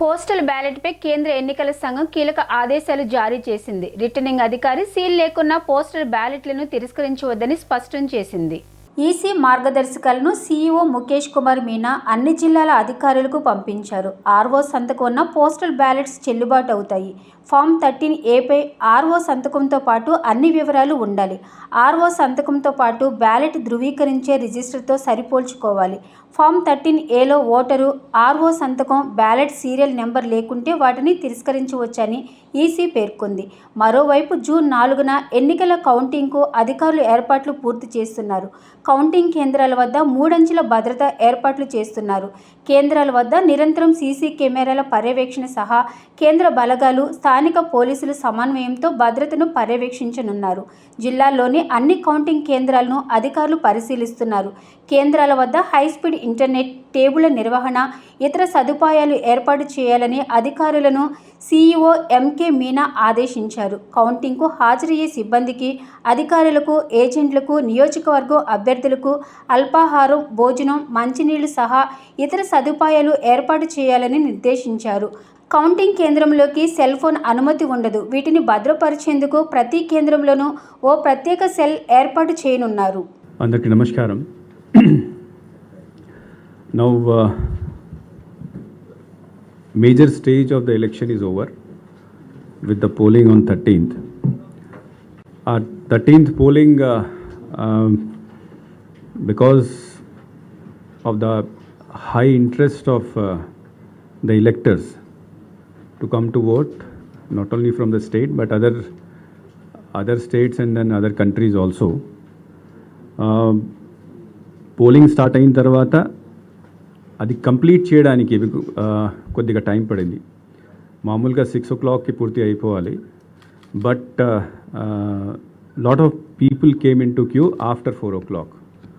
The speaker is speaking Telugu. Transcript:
పోస్టల్ బ్యాలెట్పై కేంద్ర ఎన్నికల సంఘం కీలక ఆదేశాలు జారీ చేసింది. రిటర్నింగ్ అధికారి సీల్ లేకున్నా పోస్టల్ బ్యాలెట్లను తిరస్కరించవద్దని స్పష్టం చేసింది. ఈసీ మార్గదర్శకాలను సీఈఓ ముఖేష్ కుమార్ మీనా అన్ని జిల్లాల అధికారులకు పంపించారు. ఆర్ఓ సంతకం ఉన్న పోస్టల్ బ్యాలెట్స్ చెల్లుబాటు అవుతాయి ఫామ్ థర్టీన్ ఏపై ఆర్ఓ సంతకంతో పాటు అన్ని వివరాలు ఉండాలి. ఆర్ఓ సంతకంతో పాటు బ్యాలెట్ ధృవీకరించే రిజిస్టర్తో సరిపోల్చుకోవాలి. ఫామ్ థర్టీన్ ఏలో ఓటరు ఆర్ఓ సంతకం బ్యాలెట్ సీరియల్ నెంబర్ లేకుంటే వాటిని తిరస్కరించవచ్చని ఈసీ పేర్కొంది. మరోవైపు జూన్ నాలుగున ఎన్నికల కౌంటింగ్కు అధికారులు ఏర్పాట్లు పూర్తి చేస్తున్నారు. కౌంటింగ్ కేంద్రాల వద్ద మూడంచెల భద్రత ఏర్పాట్లు చేస్తున్నారు. కేంద్రాల వద్ద నిరంతరం సీసీ కెమెరాల పర్యవేక్షణ సహా కేంద్ర బలగాలు స్థానిక పోలీసులు సమన్వయంతో భద్రతను పర్యవేక్షించనున్నారు. జిల్లాలోని అన్ని కౌంటింగ్ కేంద్రాలను అధికారులు పరిశీలిస్తున్నారు. కేంద్రాల వద్ద హైస్పీడ్ ఇంటర్నెట్ టేబుల నిర్వహణ ఇతర సదుపాయాలు ఏర్పాటు చేయాలని అధికారులను సీఈఓ ఎంకే మీనా ఆదేశించారు. కౌంటింగ్కు హాజరయ్యే సిబ్బందికి అధికారులకు ఏజెంట్లకు నియోజకవర్గం అభ్యర్థులకు అల్పాహారం భోజనం మంచినీళ్ళు సహా ఇతర సదుపాయాలు ఏర్పాటు చేయాలని నిర్దేశించారు. కౌంటింగ్ కేంద్రంలోకి సెల్ ఫోన్ అనుమతి ఉండదు. వీటిని భద్రపరిచేందుకు ప్రతి కేంద్రంలోనూ ఓ ప్రత్యేక సెల్ ఏర్పాటు చేయనున్నారు. అందరికీ నమస్కారం. Now major stage of the election is over with the polling on thirteenth uh thirteenth because of the high interest of the electors to come to vote, not only from the state but other other states and then other countries also. Um, polling start అయిన తర్వాత అది కంప్లీట్ చేయడానికి కొద్దిగా టైం పడింది. మామూలుగా సిక్స్ ఓ క్లాక్కి పూర్తి అయిపోవాలి. But lot of people came in to queue after four o'clock